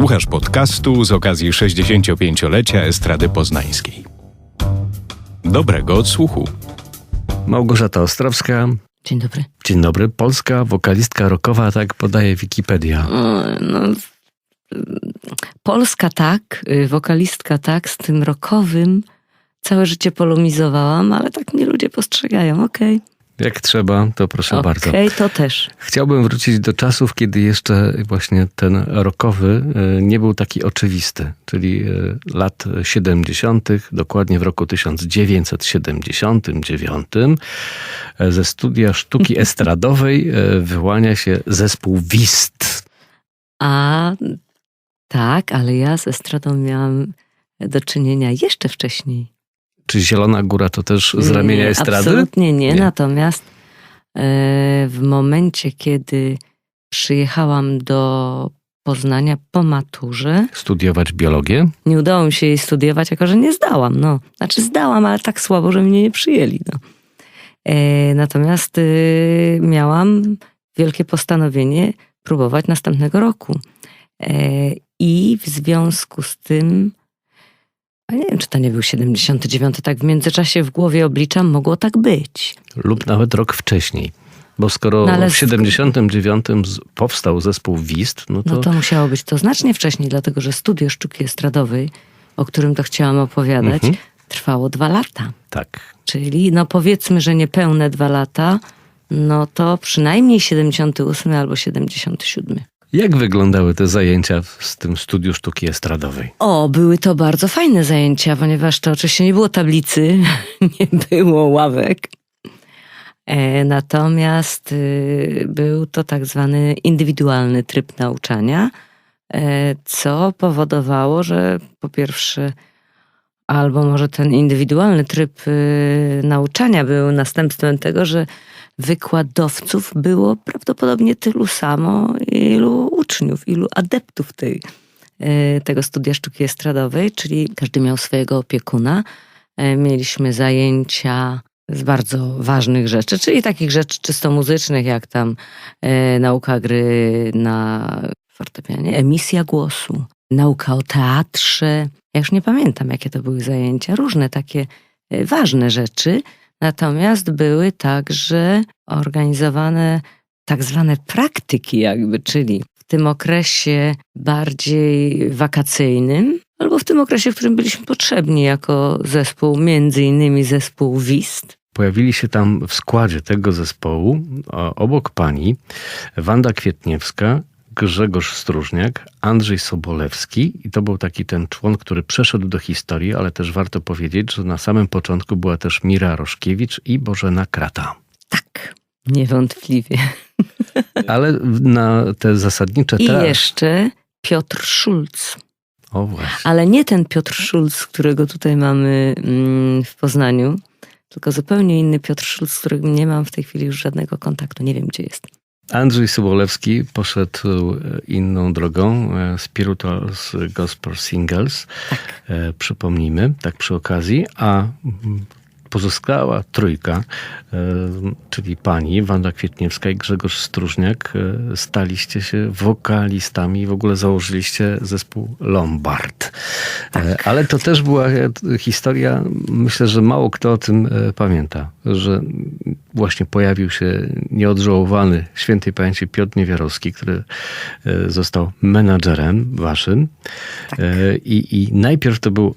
Słuchasz podcastu z okazji 65-lecia Estrady Poznańskiej. Dobrego odsłuchu. Małgorzata Ostrowska. Dzień dobry. Dzień dobry. Polska wokalistka rockowa, tak podaje Wikipedia. No, Polska tak, y, wokalistka tak, z tym rockowym całe życie polomizowałam, ale tak mnie ludzie postrzegają. Okej, Jak trzeba, to proszę bardzo. okej, to też. Chciałbym wrócić do czasów, kiedy jeszcze właśnie ten rockowy e, nie był taki oczywisty, czyli e, lat 70., dokładnie w roku 1979. e, Ze studia sztuki estradowej wyłania się zespół Wist. A tak, ale ja z estradą miałam do czynienia jeszcze wcześniej. Czy Zielona Góra to też z ramienia nie, estrady? Absolutnie nie. Nie. Natomiast e, w momencie, kiedy przyjechałam do Poznania po maturze, Studiować biologię? nie udało mi się jej studiować, jako że nie zdałam. No. Znaczy zdałam, ale tak słabo, że mnie nie przyjęli. No. E, natomiast y, miałam wielkie postanowienie próbować następnego roku. E, I w związku z tym, a nie wiem, czy to nie był 79, tak w międzyczasie w głowie obliczam, mogło tak być. lub nawet rok wcześniej. Bo skoro No ale w z- 79 z- powstał zespół Wist, no to, No to musiało być to znacznie wcześniej, dlatego że studio sztuki estradowej, o którym to chciałam opowiadać, Mhm. trwało dwa lata. tak. Czyli no powiedzmy, że niepełne dwa lata, no to przynajmniej 78 albo 77. Jak wyglądały te zajęcia w- tym studiu sztuki estradowej? O, były to bardzo fajne zajęcia, ponieważ to oczywiście nie było tablicy, nie było ławek. E, natomiast y, był to tak zwany indywidualny tryb nauczania, e, co powodowało, że po pierwsze, albo może ten indywidualny tryb y, nauczania był następstwem tego, że wykładowców było prawdopodobnie tylu samo, ilu uczniów, ilu adeptów tej, e, tego studia sztuki estradowej, czyli każdy miał swojego opiekuna. E, Mieliśmy zajęcia z bardzo ważnych rzeczy, czyli takich rzeczy czysto muzycznych, jak tam e, nauka gry na fortepianie, emisja głosu, nauka o teatrze. Ja już nie pamiętam, jakie to były zajęcia, różne takie ważne rzeczy. Natomiast były także organizowane tak zwane praktyki, jakby, czyli w tym okresie bardziej wakacyjnym, albo w tym okresie, w którym byliśmy potrzebni jako zespół, między innymi zespół WIST. Pojawili się tam w składzie tego zespołu obok pani Wanda Kwietniewska, Grzegorz Stróżniak, Andrzej Sobolewski i to był taki ten człon, który przeszedł do historii, ale też warto powiedzieć, że na samym początku była też Mira Roszkiewicz i Bożena Krata. Tak, niewątpliwie. Ale na te zasadnicze I te... jeszcze Piotr Szulc. O właśnie. Ale nie ten Piotr Szulc, którego tutaj mamy mm, w Poznaniu, tylko zupełnie inny Piotr Szulc, z którym nie mam w tej chwili już żadnego kontaktu. Nie wiem, gdzie jest. Andrzej Sobolewski poszedł e, inną drogą, e, Spirituals Gospel Singles, e, przypomnijmy, tak przy okazji, a pozostała trójka, e, czyli pani Wanda Kwietniewska i Grzegorz Stróżniak, e, staliście się wokalistami i w ogóle założyliście zespół Lombard. E, Ale to też była historia, myślę, że mało kto o tym pamięta, że właśnie pojawił się nieodżałowany świętej pamięci Piotr Niewiarowski, który został menadżerem waszym. E, I, I najpierw to był,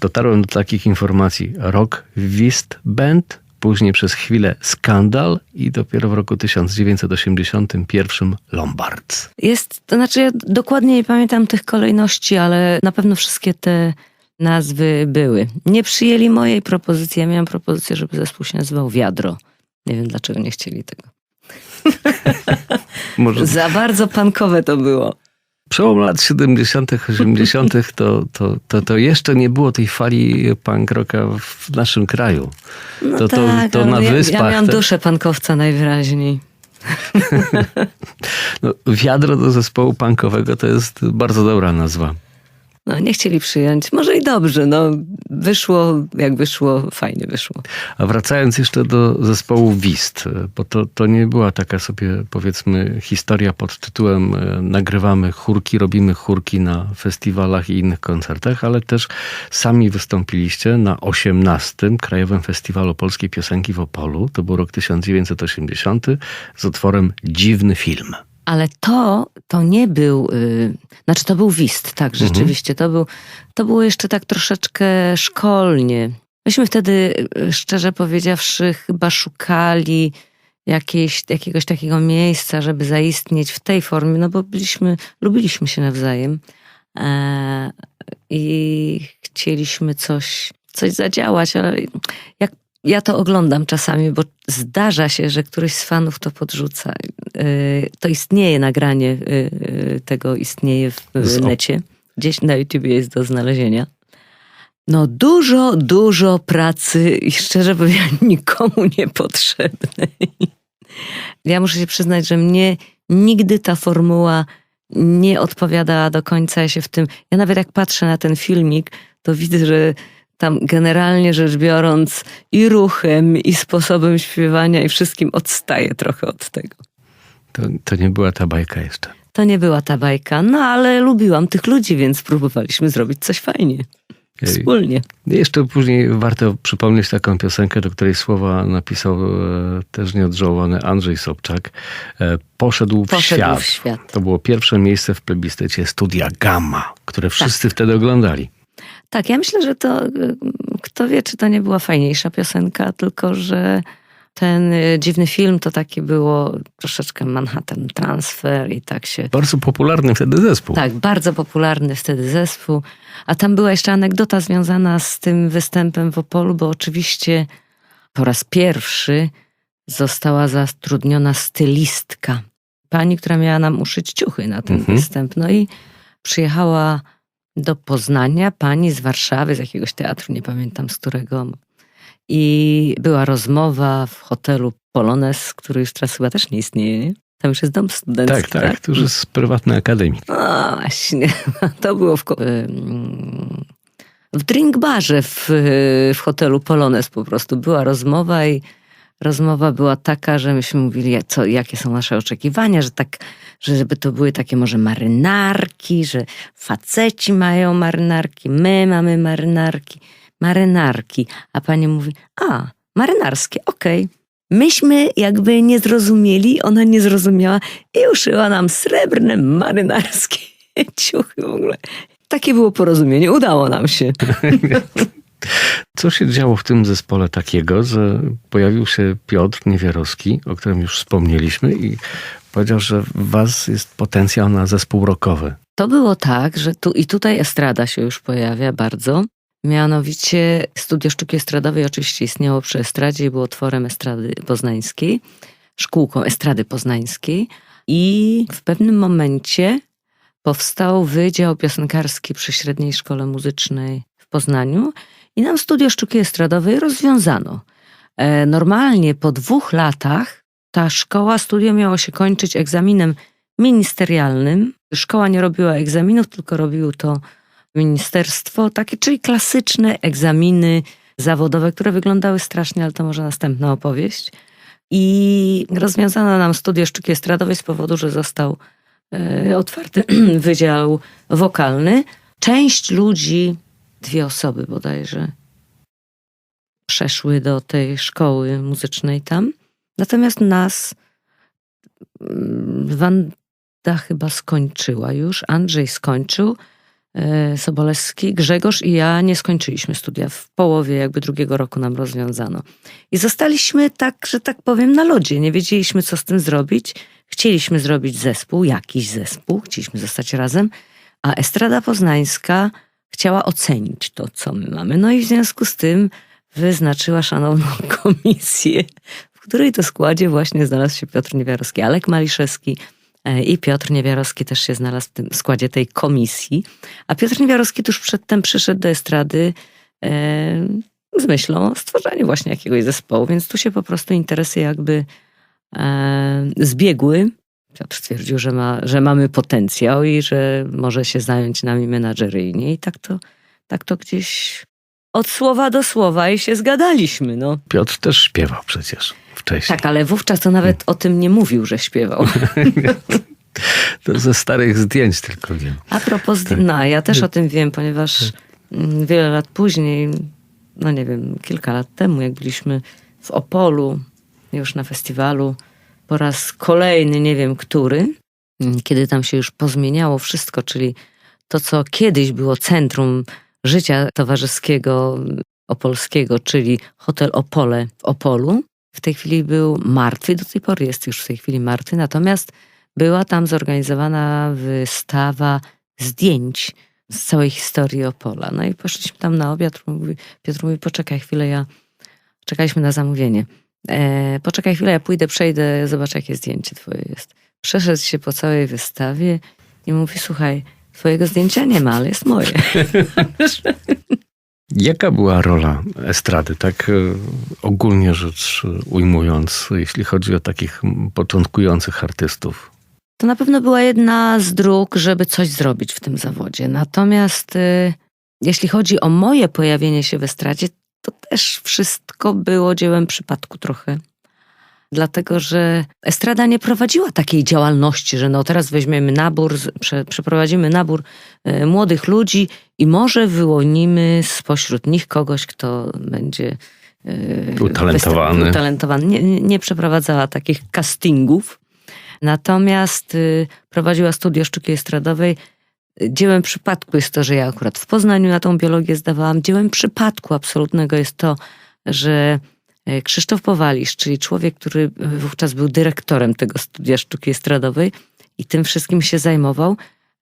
dotarłem do takich informacji, Rock Wist Band, później przez chwilę Skandal i dopiero w roku 1981 Lombards. Jest, to znaczy ja dokładnie nie pamiętam tych kolejności, ale na pewno wszystkie te nazwy były. Nie przyjęli mojej propozycji. Ja miałam propozycję, żeby zespół się nazywał Wiadro. Nie wiem, dlaczego nie chcieli tego. Może Za bardzo pankowe to było. Przełom lat 70., 80., to, to, to, to jeszcze nie było tej fali punk rocka w naszym kraju. No To- to- tak, to ale na ja, wyspach Ja miałam duszę pankowca najwyraźniej. No, wiadro do zespołu punkowego to jest bardzo dobra nazwa. No, nie chcieli przyjąć. Może i dobrze, no wyszło jak wyszło, fajnie wyszło. A wracając jeszcze do zespołu Wist, bo to, to nie była taka sobie powiedzmy historia pod tytułem e, nagrywamy chórki, robimy chórki na festiwalach i innych koncertach, ale też sami wystąpiliście na 18. Krajowym Festiwalu Polskiej Piosenki w Opolu. To był rok 1980 z utworem Dziwny Film. Ale to, to nie był, y, znaczy to był wist, tak, Mhm. rzeczywiście. To, był, to było jeszcze tak troszeczkę szkolnie. Myśmy wtedy, y, szczerze powiedziawszy, chyba szukali jakiejś, jakiegoś takiego miejsca, żeby zaistnieć w tej formie, no bo byliśmy, lubiliśmy się nawzajem e, i chcieliśmy coś, coś zadziałać, ale jak ja to oglądam czasami, bo zdarza się, że któryś z fanów to podrzuca. Y, To istnieje nagranie y, y, tego, istnieje w Z necie. Gdzieś na YouTubie jest do znalezienia. No dużo, dużo pracy i szczerze powiem, nikomu niepotrzebnej. Ja muszę się przyznać, że mnie nigdy ta formuła nie odpowiadała do końca. Ja się w tym, ja nawet jak patrzę na ten filmik, to widzę, że tam generalnie rzecz biorąc i ruchem, i sposobem śpiewania i wszystkim odstaje trochę od tego. To, to nie była ta bajka jeszcze. To nie była ta bajka, no ale lubiłam tych ludzi, więc próbowaliśmy zrobić coś fajnie. Wspólnie. Jeszcze później warto przypomnieć taką piosenkę, do której słowa napisał e, też nieodżałowany Andrzej Sobczak. E, Poszedł w, Poszedł świat. w świat. To było pierwsze miejsce w plebiscycie Studia Gamma, które wszyscy wtedy oglądali. Tak, ja myślę, że to, y, kto wie, czy to nie była fajniejsza piosenka, tylko że ten y, dziwny film to takie było troszeczkę Manhattan Transfer i tak się Bardzo popularny wtedy zespół. Tak, bardzo popularny wtedy zespół. A tam była jeszcze anegdota związana z tym występem w Opolu, bo oczywiście po raz pierwszy została zatrudniona stylistka. Pani, która miała nam uszyć ciuchy na ten Mhm. występ. No i przyjechała do Poznania pani z Warszawy, z jakiegoś teatru, nie pamiętam z którego. I była rozmowa w hotelu Polones, który już teraz chyba też nie istnieje. nie? Tam już jest dom studencki. tak, tak, to już jest z prywatnej akademii. No właśnie, to było w, w drink barze w, w hotelu Polones po prostu. Była rozmowa i rozmowa była taka, że myśmy mówili, co, jakie są nasze oczekiwania, że tak, że żeby to były takie może marynarki, że faceci mają marynarki, my mamy marynarki, marynarki. A pani mówi, a, marynarskie, okej. Myśmy jakby nie zrozumieli, ona nie zrozumiała i uszyła nam srebrne marynarskie ciuchy w ogóle. Takie było porozumienie, udało nam się. Co się działo w tym zespole takiego, że pojawił się Piotr Niewierowski, o którym już wspomnieliśmy i powiedział, że w was jest potencjał na zespół rockowy. To było tak, że tu i tutaj estrada się już pojawia bardzo. Mianowicie Studio Sztuki Estradowej oczywiście istniało przy estradzie i było tworem estrady poznańskiej, szkółką estrady poznańskiej. I w pewnym momencie powstał Wydział Piosenkarski przy Średniej Szkole Muzycznej w Poznaniu i nam Studio Sztuki Estradowej rozwiązano. E, Normalnie po dwóch latach ta szkoła, studio miało się kończyć egzaminem ministerialnym. Szkoła nie robiła egzaminów, tylko robiło to ministerstwo, takie, czyli klasyczne egzaminy zawodowe, które wyglądały strasznie, ale to może następna opowieść. I rozwiązano nam studia sztuki estradowej z powodu, że został e, otwarty wydział wokalny. Część ludzi, dwie osoby bodajże, przeszły do tej szkoły muzycznej tam. Natomiast nas mm, Wanda chyba skończyła już, Andrzej skończył, e, Sobolewski, Grzegorz i ja nie skończyliśmy studia. W połowie jakby drugiego roku nam rozwiązano. I zostaliśmy tak, że tak powiem, na lodzie. Nie wiedzieliśmy, co z tym zrobić. Chcieliśmy zrobić zespół, jakiś zespół, chcieliśmy zostać razem, a Estrada Poznańska chciała ocenić to, co my mamy. No i w związku z tym wyznaczyła szanowną komisję, w której to składzie właśnie znalazł się Piotr Niewiarowski, Alek Maliszewski e, i Piotr Niewiarowski też się znalazł w tym składzie tej komisji. A Piotr Niewiarowski tuż przedtem przyszedł do estrady e, z myślą o stworzeniu właśnie jakiegoś zespołu, więc tu się po prostu interesy jakby e, zbiegły. Piotr stwierdził, że, ma, że mamy potencjał i że może się zająć nami menadżeryjnie. I tak to, tak to gdzieś od słowa do słowa i się zgadaliśmy. No. Piotr też śpiewał przecież wcześniej. Tak, ale wówczas to nawet o tym nie mówił, że śpiewał. To ze starych zdjęć tylko wiem. A propos, no ja też o tym wiem, ponieważ mm, wiele lat później, no nie wiem, kilka lat temu, jak byliśmy w Opolu, już na festiwalu, po raz kolejny, nie wiem który, mm, kiedy tam się już pozmieniało wszystko, czyli to, co kiedyś było centrum życia towarzyskiego opolskiego, czyli hotel Opole w Opolu, w tej chwili był martwy, do tej pory jest już w tej chwili martwy, natomiast była tam zorganizowana wystawa zdjęć z całej historii Opola. No i poszliśmy tam na obiad. Mówi, Piotr mówi, poczekaj chwilę, ja... Czekaliśmy na zamówienie. E, poczekaj chwilę, ja pójdę, przejdę, zobaczę, jakie zdjęcie twoje jest. Przeszedł się po całej wystawie i mówi, słuchaj, twojego zdjęcia nie ma, ale jest moje. Jaka była rola estrady, tak e, ogólnie rzecz ujmując, jeśli chodzi o takich początkujących artystów? To na pewno była jedna z dróg, żeby coś zrobić w tym zawodzie. Natomiast y, jeśli chodzi o moje pojawienie się w estradzie, to też wszystko było dziełem przypadku trochę. Dlatego, że estrada nie prowadziła takiej działalności, że no teraz weźmiemy nabór, prze, przeprowadzimy nabór y, młodych ludzi i może wyłonimy spośród nich kogoś, kto będzie y, utalentowany. Nie, nie, nie przeprowadzała takich castingów. Natomiast y, prowadziła studia sztuki estradowej. Dziełem przypadku jest to, że ja akurat w Poznaniu na tą biologię zdawałam. Dziełem przypadku absolutnego jest to, że e, Krzysztof Powalisz, czyli człowiek, który wówczas był dyrektorem tego studia sztuki estradowej i tym wszystkim się zajmował,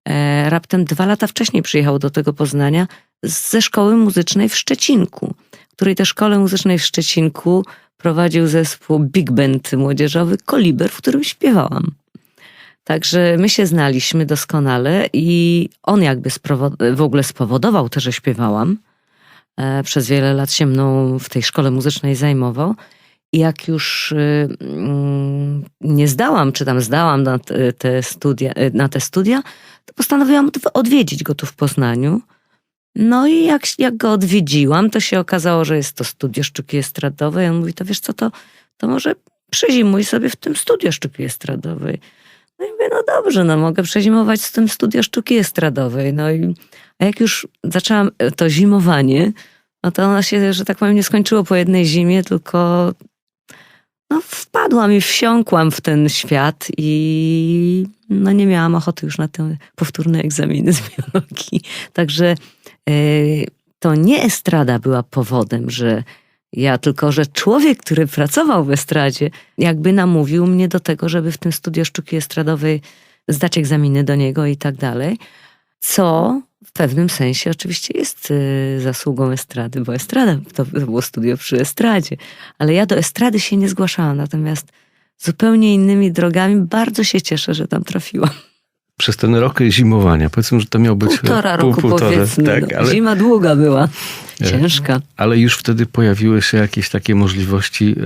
e, raptem dwa lata wcześniej przyjechał do tego Poznania ze szkoły muzycznej w Szczecinku, której to szkole muzycznej w Szczecinku prowadził zespół Big Band młodzieżowy Koliber, w którym śpiewałam. Także my się znaliśmy doskonale i on jakby w ogóle spowodował to, że śpiewałam. E, Przez wiele lat się mną w tej szkole muzycznej zajmował. I jak już y, mm, nie zdałam, czy tam zdałam na te, studia, y, na te studia, to postanowiłam odw- odwiedzić go tu w Poznaniu. No i jak, jak go odwiedziłam, to się okazało, że jest to studio sztuki estradowej. On mówi, to wiesz co, to, to może przezimuj sobie w tym studio sztuki estradowej. No i mówię, no dobrze, no mogę przezimować z tym studio sztuki estradowej. No i a jak już zaczęłam e, to zimowanie, no to ono się, że tak powiem, nie skończyło po jednej zimie, tylko no wpadłam i wsiąkłam w ten świat i no nie miałam ochoty już na te powtórne egzaminy z biologii. Także e, to nie estrada była powodem, że ja, tylko że człowiek, który pracował w estradzie, jakby namówił mnie do tego, żeby w tym studio sztuki estradowej zdać egzaminy do niego i tak dalej. Co w pewnym sensie oczywiście jest y, zasługą estrady, bo estrada to było studio przy estradzie. Ale ja do estrady się nie zgłaszałam, natomiast zupełnie innymi drogami bardzo się cieszę, że tam trafiłam. Przez ten rok zimowania, powiedzmy, że to miał być... Półtora pół- roku półtora, powiedzmy. Tak, no. ale, Zima długa była, ciężka. ale już wtedy pojawiły się jakieś takie możliwości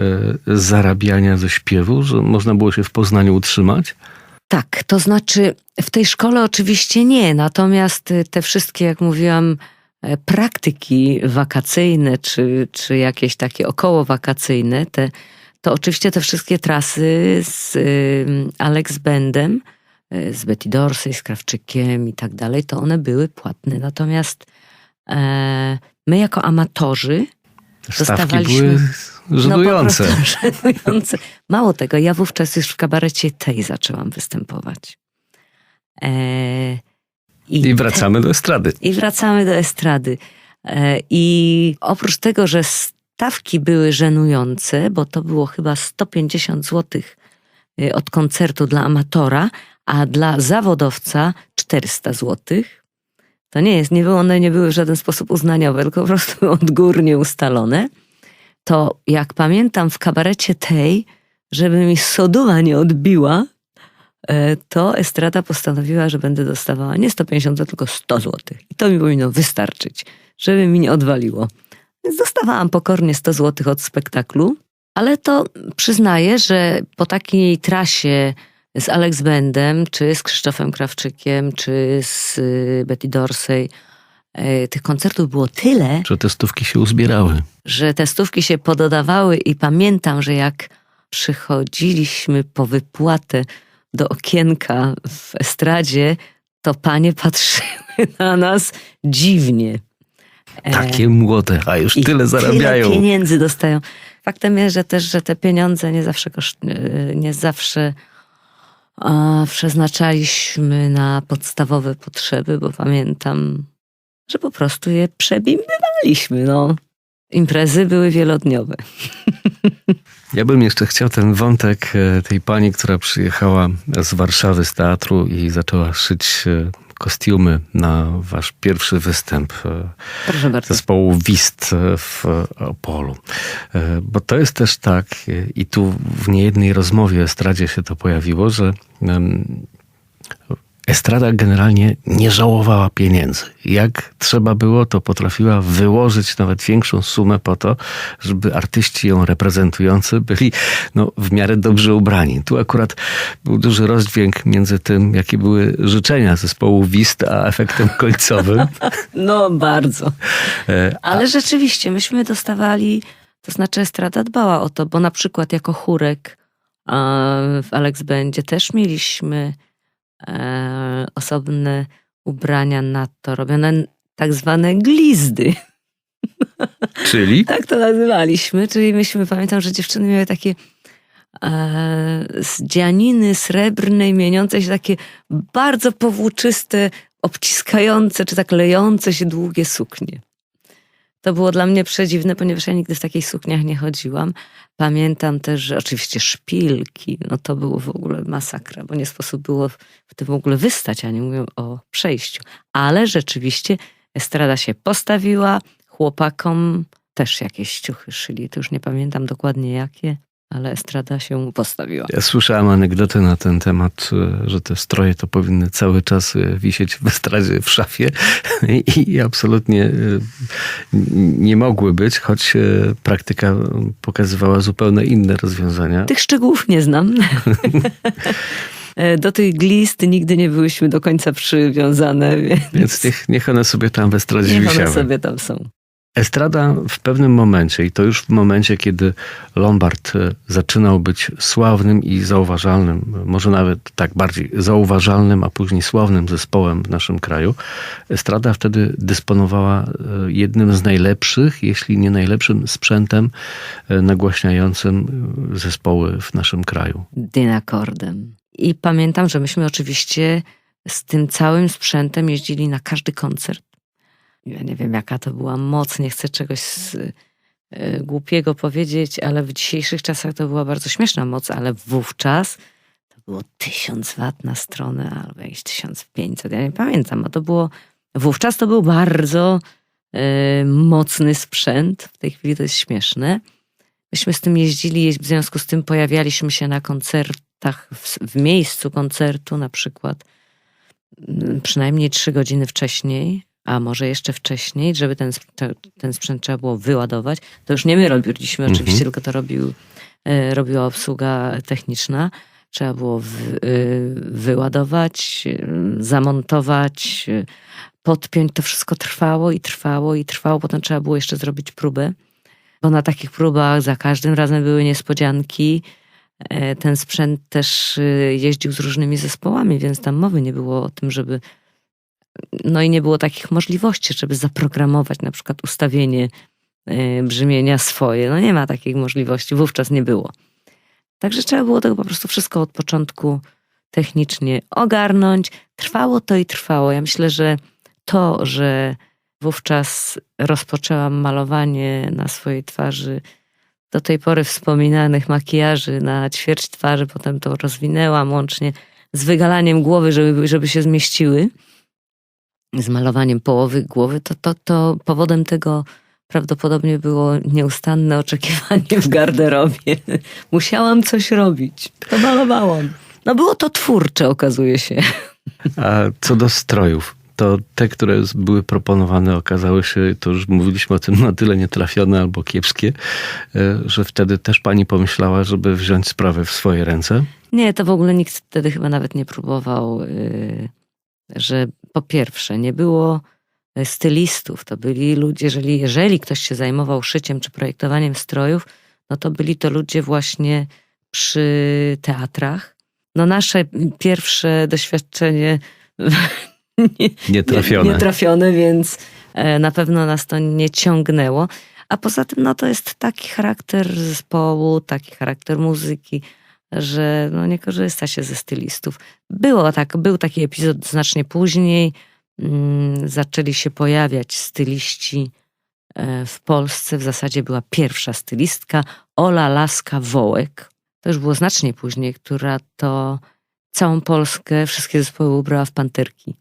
e, zarabiania ze śpiewu, że można było się w Poznaniu utrzymać? Tak, to znaczy w tej szkole oczywiście nie, natomiast y, te wszystkie, jak mówiłam, e, praktyki wakacyjne, czy, czy jakieś takie okołowakacyjne, te, to oczywiście te wszystkie trasy z y, Alex Bandem, y, z Betty Dorsey, z Krawczykiem i tak dalej, to one były płatne. Natomiast e, my jako amatorzy Stawki Dostawaliśmy- były żenujące. no, po prostu żenujące. Mało tego, ja wówczas już w kabarecie tej zaczęłam występować. E, I wracamy do estrady. I wracamy do estrady. E, I oprócz tego, że stawki były żenujące, bo to było chyba 150 zł od koncertu dla amatora, a dla zawodowca 400 zł. To nie jest, nie było, one nie były w żaden sposób uznaniowe, tylko po prostu odgórnie ustalone. To jak pamiętam w kabarecie tej, żeby mi soduła nie odbiła, e, to Estrada postanowiła, że będę dostawała nie 150 zł, tylko 100 zł. I to mi powinno wystarczyć, żeby mi nie odwaliło. Więc dostawałam pokornie 100 zł od spektaklu, ale to przyznaję, że po takiej trasie z Alex Bendem, czy z Krzysztofem Krawczykiem, czy z y, Betty Dorsey. E, Tych koncertów było tyle, Czy te stówki się uzbierały? że te stówki się pododawały i pamiętam, że jak przychodziliśmy po wypłatę do okienka w estradzie, to panie patrzyły na nas dziwnie. E, Takie młode, a już i tyle zarabiają. Tyle pieniędzy dostają. Faktem jest, że też, że te pieniądze nie zawsze, koszt, nie zawsze a, przeznaczaliśmy na podstawowe potrzeby, bo pamiętam, że po prostu je przebimbywaliśmy. No. Imprezy były wielodniowe. Ja bym jeszcze chciał ten wątek e, tej pani, która przyjechała z Warszawy z teatru i zaczęła szyć e, kostiumy na wasz pierwszy występ e, zespołu Wist e, w Opolu. E, Bo to jest też tak, i tu w niejednej rozmowie o estradzie się to pojawiło, że estrada generalnie nie żałowała pieniędzy. Jak trzeba było, to potrafiła wyłożyć nawet większą sumę po to, żeby artyści ją reprezentujący byli no, w miarę dobrze ubrani. Tu akurat był duży rozdźwięk między tym, jakie były życzenia zespołu Wist, a efektem końcowym. No bardzo. E, Ale rzeczywiście, myśmy dostawali, to znaczy Estrada dbała o to, bo na przykład jako chórek w Alex Będzie też mieliśmy e, osobne ubrania na to, robione tak zwane glizdy. Czyli? Tak to nazywaliśmy, czyli myśmy, pamiętam, że dziewczyny miały takie e, z dzianiny srebrnej, mieniące się takie bardzo powłóczyste, obciskające, czy tak lejące się długie suknie. To było dla mnie przedziwne, ponieważ ja nigdy w takich sukniach nie chodziłam. Pamiętam też, że oczywiście szpilki, no to było w ogóle masakra, bo nie sposób było w tym w ogóle wystać, a nie mówię o przejściu. Ale rzeczywiście estrada się postawiła, chłopakom też jakieś ciuchy szyli. To już nie pamiętam dokładnie jakie, ale estrada się postawiła. Ja słyszałem anegdotę na ten temat, e, że te stroje to powinny cały czas e, wisieć w estradzie w szafie i, absolutnie e, nie mogły być, choć praktyka pokazywała zupełnie inne rozwiązania. Tych szczegółów nie znam. Do tych glist nigdy nie byłyśmy do końca przywiązane, więc Więc niech, niech one sobie tam w estradzie niech one wisiały. sobie tam są. Estrada w pewnym momencie, i to już w momencie, kiedy Lombard e, zaczynał być sławnym i zauważalnym, może nawet tak bardziej zauważalnym, a później sławnym zespołem w naszym kraju, Estrada wtedy dysponowała e, jednym z najlepszych, jeśli nie najlepszym sprzętem e, nagłaśniającym zespoły w naszym kraju. dynakordem. I pamiętam, że myśmy oczywiście z tym całym sprzętem jeździli na każdy koncert. Ja nie wiem, jaka to była moc, nie chcę czegoś z, y, głupiego powiedzieć, ale w dzisiejszych czasach to była bardzo śmieszna moc, ale wówczas to było 1000 wat na stronę albo jakieś 1500, ja nie pamiętam, bo to było, wówczas to był bardzo y, mocny sprzęt, w tej chwili to jest śmieszne. Myśmy z tym jeździli, w związku z tym pojawialiśmy się na koncertach, w, w miejscu koncertu na przykład mm, przynajmniej trzy godziny wcześniej, a może jeszcze wcześniej, żeby ten, ten sprzęt trzeba było wyładować. To już nie my robiliśmy Mhm. oczywiście, tylko to robił, e, robiła obsługa techniczna. Trzeba było y, wyładować, y, zamontować, podpiąć. To wszystko trwało i trwało i trwało. Potem trzeba było jeszcze zrobić próbę bo na takich próbach za każdym razem były niespodzianki. E, Ten sprzęt też jeździł z różnymi zespołami, więc tam mowy nie było o tym, żeby. No i nie było takich możliwości, żeby zaprogramować na przykład ustawienie e, brzmienia swoje. No nie ma takich możliwości, wówczas nie było. Także trzeba było tego po prostu wszystko od początku technicznie ogarnąć. Trwało to i trwało. Ja myślę, że to, że wówczas rozpoczęłam malowanie na swojej twarzy do tej pory wspominanych makijaży na ćwierć twarzy, potem to rozwinęłam łącznie z wygalaniem głowy, żeby, żeby się zmieściły, z malowaniem połowy głowy, to, to, to powodem tego prawdopodobnie było nieustanne oczekiwanie w garderobie. Musiałam coś robić. To malowałam. No było to twórcze, okazuje się. A co do strojów, to te, które były proponowane, okazały się, to już mówiliśmy o tym, na tyle nietrafione albo kiepskie, e, że wtedy też pani pomyślała, żeby wziąć sprawę w swoje ręce? Nie, to w ogóle nikt wtedy chyba nawet nie próbował, y, że po pierwsze nie było stylistów, to byli ludzie, jeżeli, jeżeli ktoś się zajmował szyciem czy projektowaniem strojów, no to byli to ludzie właśnie przy teatrach. No nasze pierwsze doświadczenie nie, Nietrafione. nietrafione, więc e, na pewno nas to nie ciągnęło. A poza tym, no to jest taki charakter zespołu, taki charakter muzyki, że no nie korzysta się ze stylistów. Było tak, był taki epizod znacznie później. Mm, zaczęli się pojawiać styliści e, w Polsce. W zasadzie była pierwsza stylistka, Ola Laska Wołek. To już było znacznie później, która to całą Polskę, wszystkie zespoły ubrała w panterki.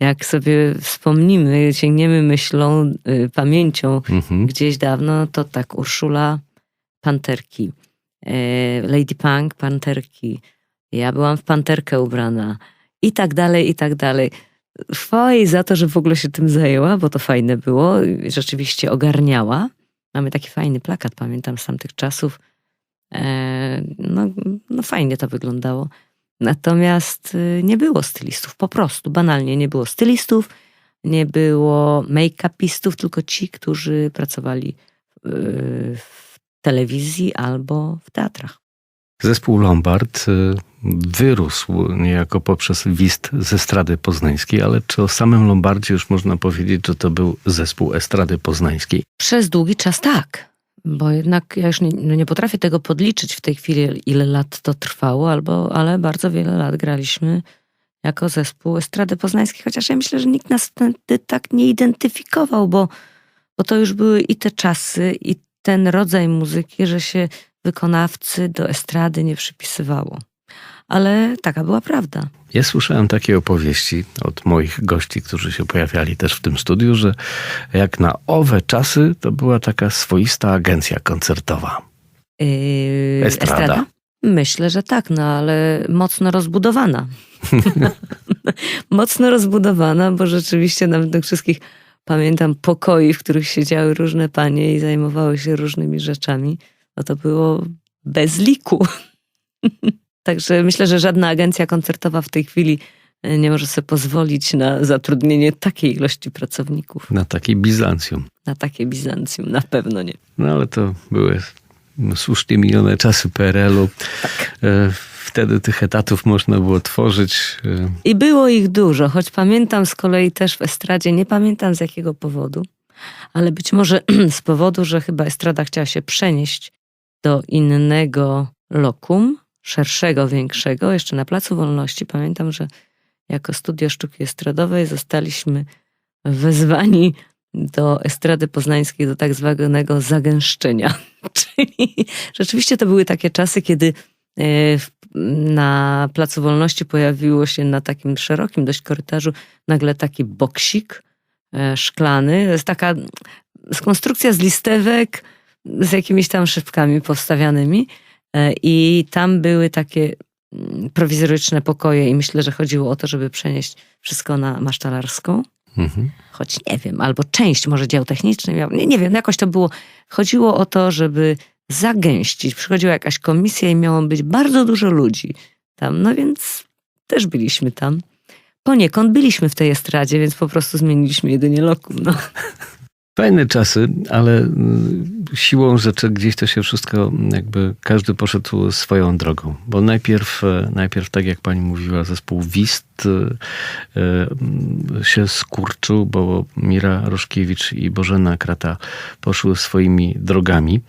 Jak sobie wspomnimy, sięgniemy myślą, y, pamięcią Mhm. gdzieś dawno, to tak Urszula panterki, Lady Punk panterki, ja byłam w panterkę ubrana i tak dalej, i tak dalej. Chwała za to, że w ogóle się tym zajęła, bo to fajne było. Rzeczywiście ogarniała. Mamy taki fajny plakat, pamiętam z tamtych czasów. E, No, no fajnie to wyglądało. Natomiast y, nie było stylistów, po prostu, banalnie nie było stylistów, nie było make-upistów, tylko ci, którzy pracowali w telewizji albo w teatrach. Zespół Lombard y, wyrósł niejako poprzez wist z estrady poznańskiej, ale czy o samym Lombardzie już można powiedzieć, że to był zespół estrady poznańskiej? Przez długi czas tak, bo jednak ja już nie, no nie potrafię tego podliczyć w tej chwili, ile lat to trwało, albo, ale bardzo wiele lat graliśmy jako zespół Estrady Poznańskiej, chociaż ja myślę, że nikt nas wtedy tak nie identyfikował, bo, bo to już były i te czasy, i ten rodzaj muzyki, że się wykonawcy do estrady nie przypisywało. Ale taka była prawda. Ja słyszałem takie opowieści od moich gości, którzy się pojawiali też w tym studiu, że jak na owe czasy to była taka swoista agencja koncertowa. Yy, Estrada. Myślę, że tak, no ale mocno rozbudowana. mocno rozbudowana, bo rzeczywiście nawet tych wszystkich pamiętam pokoi, w których siedziały różne panie i zajmowały się różnymi rzeczami. No to było bez liku. Także myślę, że żadna agencja koncertowa w tej chwili e, nie może sobie pozwolić na zatrudnienie takiej ilości pracowników. Na takiej Bizancjum. Na takie Bizancjum na pewno nie. No ale to były słusznie minione czasy PRL-u. E, Wtedy tych etatów można było tworzyć. e, I było ich dużo, choć pamiętam z kolei też w estradzie, nie pamiętam z jakiego powodu, ale być może z powodu, że chyba estrada chciała się przenieść do innego lokum, szerszego, większego, jeszcze na Placu Wolności. Pamiętam, że jako studio sztuki estradowej zostaliśmy wezwani do estrady poznańskiej, do tak zwanego zagęszczenia. Czyli rzeczywiście to były takie czasy, kiedy e, w- na Placu Wolności pojawiło się na takim szerokim dość korytarzu nagle taki boksik e, szklany. To jest taka konstrukcja z listewek z jakimiś tam szybkami powstawianymi E, i tam były takie mm, prowizoryczne pokoje i myślę, że chodziło o to, żeby przenieść wszystko na masztalarską Mhm. choć nie wiem, albo część może dział techniczny miał, nie, nie wiem, jakoś to było. Chodziło o to, żeby zagęścić. Przychodziła jakaś komisja i miało być bardzo dużo ludzi tam, no więc też byliśmy tam. Poniekąd byliśmy w tej estradzie, więc po prostu zmieniliśmy jedynie lokum. No. Fajne czasy, ale mm, siłą rzeczy gdzieś to się wszystko, jakby każdy poszedł swoją drogą. Bo najpierw, e, najpierw tak jak pani mówiła, zespół Wist e, e, się skurczył, bo Mira Roszkiewicz i Bożena Krata poszły swoimi drogami.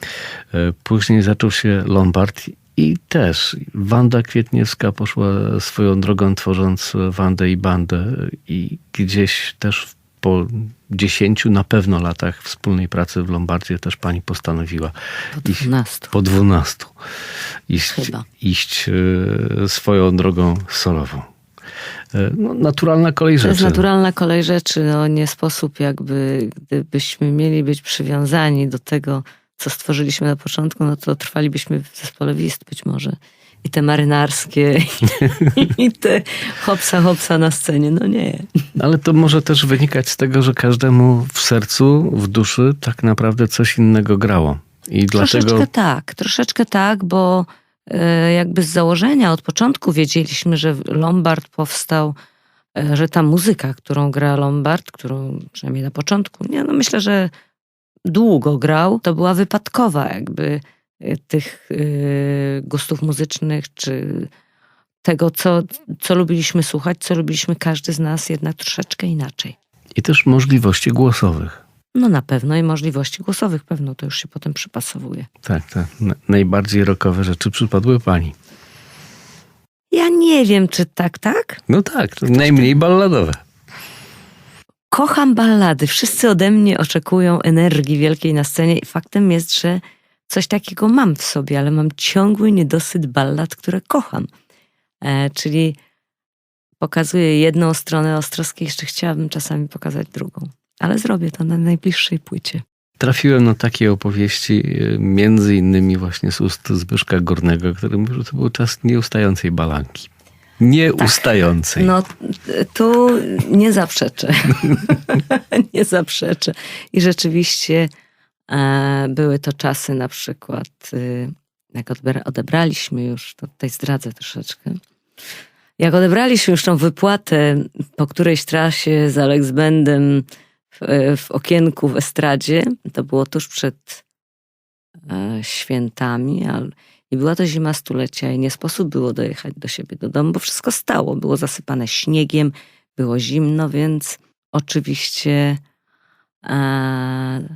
Później zaczął się Lombard i też Wanda Kwietniewska poszła swoją drogą, tworząc Wandę i Bandę i gdzieś też po dziesięciu na pewno latach wspólnej pracy w Lombardzie też pani postanowiła Po iść 12. po dwunastu iść, iść e, swoją drogą solową. E, No, naturalna kolej To jest rzeczy. naturalna kolej rzeczy. No, nie sposób jakby, gdybyśmy mieli być przywiązani do tego, co stworzyliśmy na początku, no to trwalibyśmy w zespole WIST być może i te marynarskie, i te hopsa hopsa na scenie. No nie. Ale to może też wynikać z tego, że każdemu w sercu, w duszy tak naprawdę coś innego grało. I Troszeczkę dlatego tak, troszeczkę tak, bo e, jakby z założenia od początku wiedzieliśmy, że Lombard powstał, e, że ta muzyka, którą gra Lombard, którą przynajmniej na początku, nie, no myślę, że długo grał, to była wypadkowa jakby tych e, gustów muzycznych, czy tego, co, co lubiliśmy słuchać, co lubiliśmy każdy z nas jednak troszeczkę inaczej. i też możliwości głosowych. No na pewno i możliwości głosowych pewno to już się potem przypasowuje. Tak, tak. Na- Najbardziej rokowe rzeczy przypadły pani. Ja nie wiem, czy tak, tak? No tak, to najmniej balladowe. Kocham ballady. Wszyscy ode mnie oczekują energii wielkiej na scenie i faktem jest, że coś takiego mam w sobie, ale mam ciągły niedosyt ballad, które kocham. E, czyli pokazuję jedną stronę Ostrowskiej, jeszcze chciałabym czasami pokazać drugą. Ale zrobię to na najbliższej płycie. Trafiłem na takie opowieści, e, między innymi właśnie z ust Zbyszka Górnego, który mówił, że to był czas nieustającej balanki. Nieustającej. No t- tu nie zaprzeczę. nie zaprzeczę. I rzeczywiście były to czasy na przykład, y, jak odebraliśmy już, to tutaj zdradzę troszeczkę, jak odebraliśmy już tą wypłatę po którejś trasie z Alex Bendem w, e, w okienku w estradzie, to było tuż przed e, świętami, ale i była to zima stulecia i nie sposób było dojechać do siebie do domu, bo wszystko stało. Było zasypane śniegiem, było zimno, więc oczywiście e,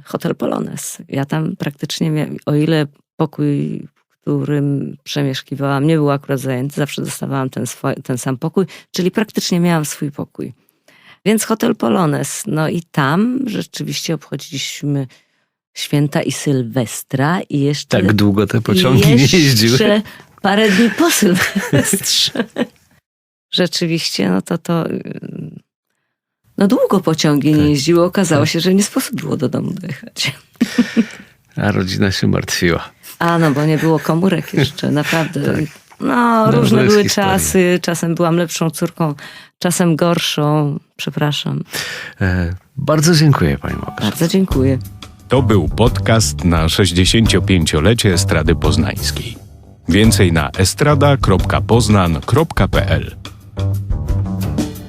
hotel Polones. Ja tam praktycznie miałam, o ile pokój, w którym przemieszkiwałam, nie był akurat zajęty, zawsze dostawałam ten, swój, ten sam pokój, czyli praktycznie miałam swój pokój. Więc hotel Polones. No i tam rzeczywiście obchodziliśmy święta i Sylwestra i jeszcze tak długo te pociągi nie jeździły. jeszcze parę dni po Sylwestrze. Rzeczywiście, no to to... No długo pociągi nie Tak, jeździły. Okazało tak. się, że nie sposób było do domu dojechać. A rodzina się martwiła. A no, bo nie było komórek jeszcze, naprawdę. Tak. No, No, różne były historia. czasy. Czasem byłam lepszą córką, czasem gorszą. Przepraszam. E, bardzo dziękuję pani Małgorzata. Bardzo dziękuję. To był podcast na 65-lecie Estrady Poznańskiej. Więcej na estrada.poznan.pl